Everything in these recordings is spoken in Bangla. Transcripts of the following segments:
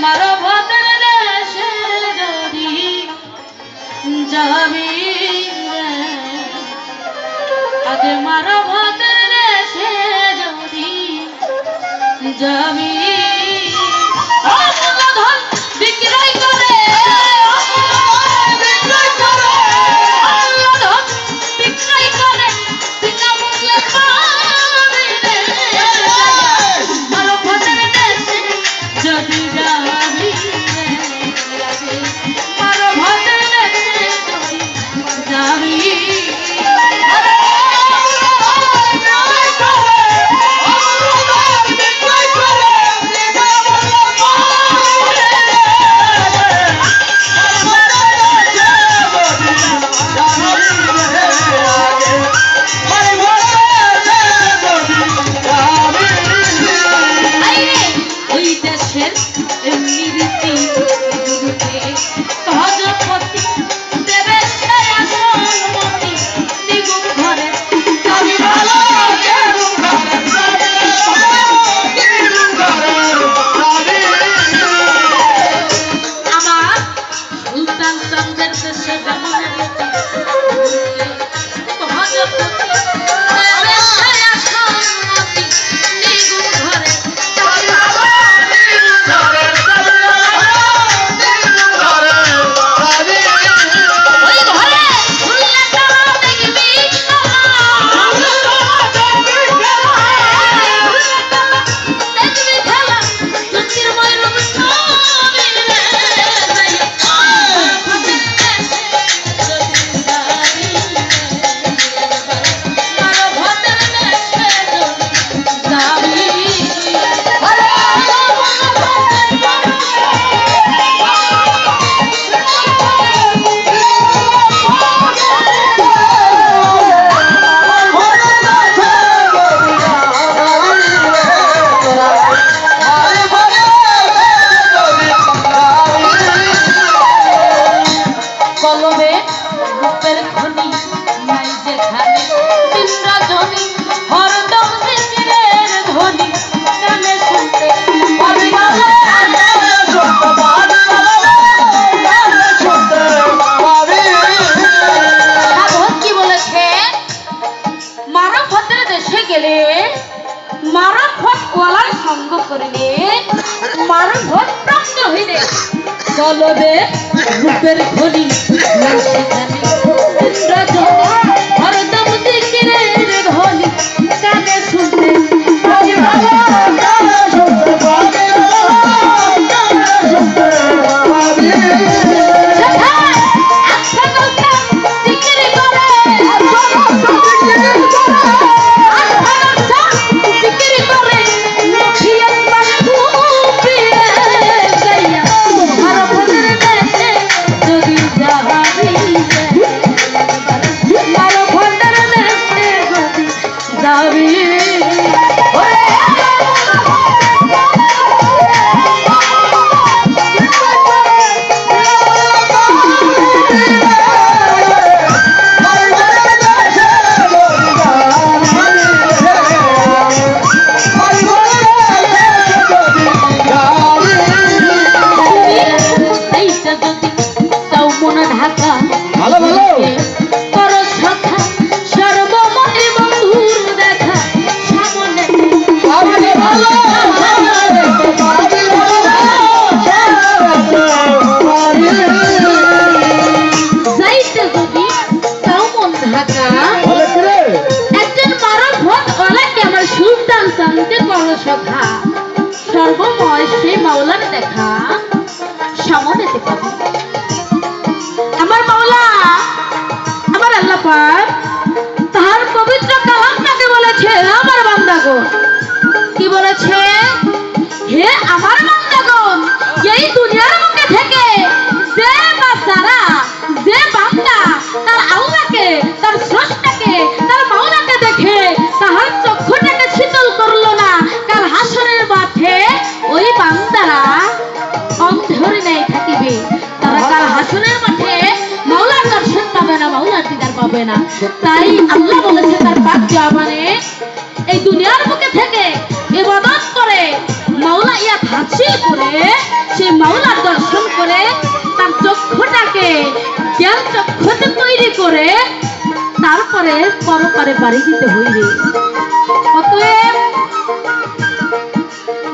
llamado it. গণ কি বলেছে? হে আমার বান্দাগণ এই দুনিয়ার মধ্যে থেকে যে বা যারা যে বান্দা তার আল্লাহকে, তার স্রষ্টাকে, তার মাওলাকে দেখে তাহার চক্ষুটাকে শীতল করল না, কার হাসনের মাঠে ওই বান্দারা অন্ধর নেই থাকিবে। তারা কার হাসনের মাঠে মাওলার দর্শন পাবে না, মাওলার দিদার পাবে না। তাই আল্লাহ বলেছে, তার পাক দেওয়া তারপরে পরকারে বাড়ি দিতে হইবে। অতএব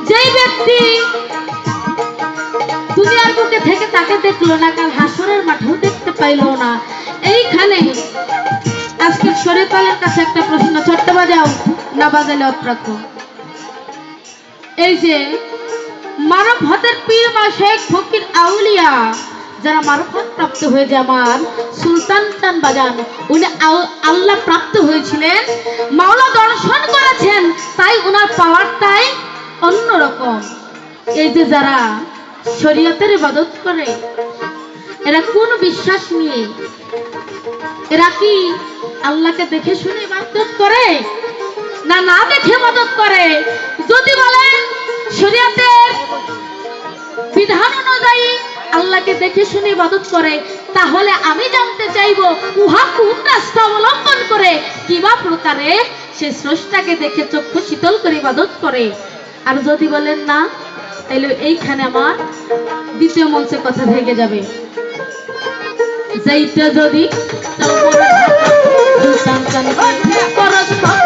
যেই ব্যক্তি দুনিয়ার বুকে থেকে তাকে দেখল না, কাল হাসরের মাঠেও দেখতে পাইল না। এইখানে আজকে শরীফালের কাছে একটা প্রশ্ন, ছোট্ট বাজাও, না বাজালে অপ্রাক্ষ এই যে মানব হতের পীর মা শেখ ফকির আউলিয়া, যারা মারফত প্রাপ্ত হয়ে আমার সুলতান চান বাজান, উনি আল্লাহ প্রাপ্ত হয়েছিলেন। মাওলা দর্শন করেছেন, তাই ওনার পাওয়ারটাই অন্যরকম। এই যে যারা শরীয়তের ইবাদত করে, এরা কোন বিশ্বাস নিয়ে, এরা কি আল্লাহকে দেখে শুনে ইবাদত করে, না না দেখে মদত করে? বিধান অনুযায়ী আল্লাহকে দেখে শুনে ইবাদত করে তাহলে আমি জানতে চাইব উহা কোন রাস্তা অবলম্বন করে কিবা প্রকারে সে স্রষ্টাকে দেখে চক্ষু শীতল করে ইবাদত করে। আর যদি বলেন না তাহলে এইখানে আমার দ্বিতীয় মঞ্চে কথা ভেঙে যাবে। যাইতে যদি তাও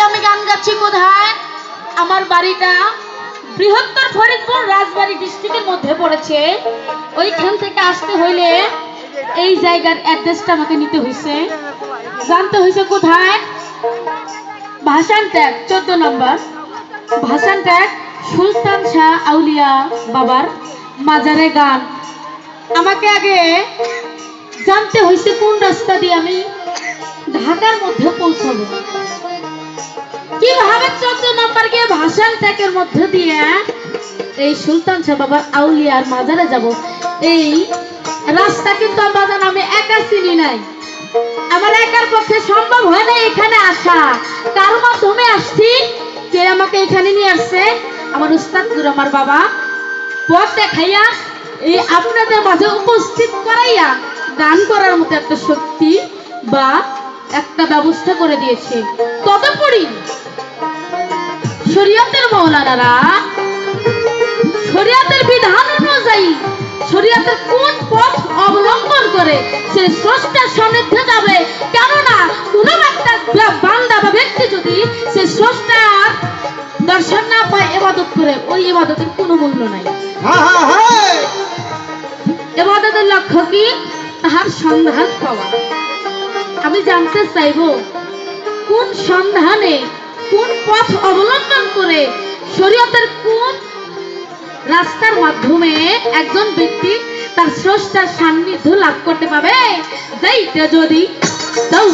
আজকে আমি গান গাচ্ছি কোথায় আমার বাড়িটা বৃহত্তর ফরিদপুর রাজবাড়ি ডিস্ট্রিক্টের মধ্যে পড়েছে। ওইখান থেকে আসতে হইলে এই জায়গার অ্যাড্রেসটা আমাকে নিতে হয়েছে জানতে হয়েছে কোথায়? ভাষান ট্যাগ, চোদ্দ নম্বর। ভাষান ট্যাগ, সুলতান শাহ আউলিয়া বাবার মাজারে গান। আমাকে আগে জানতে হয়েছে কোন রাস্তা দিয়ে আমি ঢাকার মধ্যে পৌঁছাবো। কীভাবে চোদ্দ মধ্যে দিয়ে, এই সুলতান শাহ আউলিয়ার মাজারে যাব। এই রাস্তা কিন্তু আমি একা চিনি নাই। আমার একার পক্ষে সম্ভব হয় না এখানে আসা। কার মাধ্যমে আসছি কে আমাকে এখানে নিয়ে আসছে, আমার উস্তাদ আমার বাবা। পথ দেখাইয়া এই আপনাদের মাঝে উপস্থিত করাইয়া গান করার মতো একটা শক্তি বা একটা ব্যবস্থা করে দিয়েছে। তদুপরি শরীয়তের মৌলানারা শরীয়তের বিধান অনুযায়ী শরীয়তের কোন পথ অবলম্বন করে সে স্রষ্টার সান্নিধ্যে যাবে? কেননা কোনো একটা বান্দা বা ব্যক্তি যদি সে স্রষ্টার দর্শন না পায় এবাদত করে ওই এবাদতের কোনো মূল্য নাই। এবাদতের লক্ষ্য কি? তাহার সন্ধান পাওয়া। আমি জানতে চাইব কোন সন্ধানে কোন পথ অবলম্বন করে শরীয়তের কোন রাস্তার মাধ্যমে একজন ব্যক্তি তার স্রষ্টার সান্নিধ্য লাভ করতে পাবে যাইতে যদি দাও